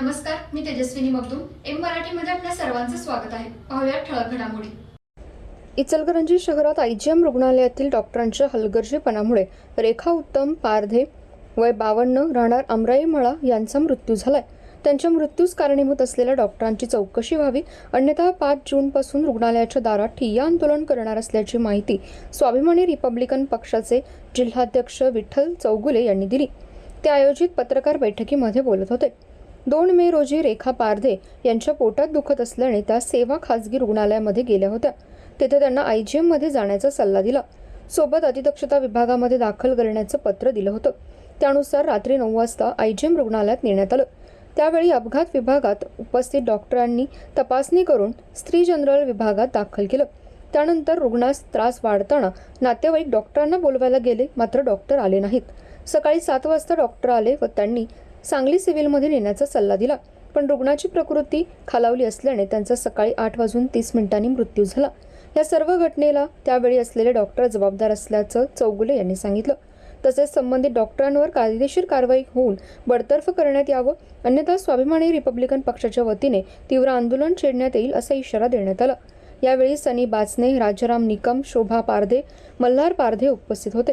नमस्कार मी तेजस्विनी मगदूम. एम मराठीमध्ये आपल्या सर्वांचं स्वागत आहे. पाहूया ठळक घडामोडी. इचलकरंजी शहरात आयजीएम रुग्णालयातील डॉक्टरांच्या हलगर्जीपणामुळे रेखा उत्तम पारधे वय बावन्न राहणार अमराई मळा यांचा मृत्यू झालाय. त्यांच्या मृत्यूस कारणीभूत असलेल्या डॉक्टरांची चौकशी व्हावी अन्यथा पाच जूनपासून रुग्णालयाच्या दारात ठिय्या आंदोलन करणार असल्याची माहिती स्वाभिमानी रिपब्लिकन पक्षाचे जिल्हाध्यक्ष विठ्ठल चौगुले यांनी दिली. ते आयोजित पत्रकार बैठकीमध्ये बोलत होते. दोन मे रोजी रेखा पारधे यांच्या पोटात दुखत असल्याने त्या सेवा खासगी रुग्णालयामध्ये गेल्या होत्या. तेथे त्यांना आय जी एममध्ये जाण्याचा सल्ला दिला. सोबत अतिदक्षता विभागामध्ये दाखल करण्याचं पत्र दिलं होतं. त्यानुसार रात्री नऊ वाजता आय जी एम रुग्णालयात नेण्यात आलं. त्यावेळी अपघात विभागात उपस्थित डॉक्टरांनी तपासणी करून स्त्री जनरल विभागात दाखल केलं. त्यानंतर रुग्णास त्रास वाढताना नातेवाईक डॉक्टरांना बोलवायला गेले मात्र डॉक्टर आले नाहीत. सकाळी सात वाजता डॉक्टर आले व त्यांनी सांगली सिव्हिलमध्ये नेण्याचा सल्ला दिला. पण रुग्णाची प्रकृती खालावली असल्याने त्यांचा सकाळी आठ वाजून तीस मिनिटांनी मृत्यू झाला. या सर्व घटनेला त्यावेळी असलेले डॉक्टर जबाबदार असल्याचं चौगुले यांनी सांगितलं. तसेच संबंधित डॉक्टरांवर कायदेशीर कारवाई होऊन बडतर्फ करण्यात यावं अन्यथा स्वाभिमानी रिपब्लिकन पक्षाच्या वतीने तीव्र आंदोलन छेडण्यात येईल असा इशारा देण्यात आला. यावेळी सनी बाचने राजाराम निकम शोभा पारधे मल्हार पारधे उपस्थित होते.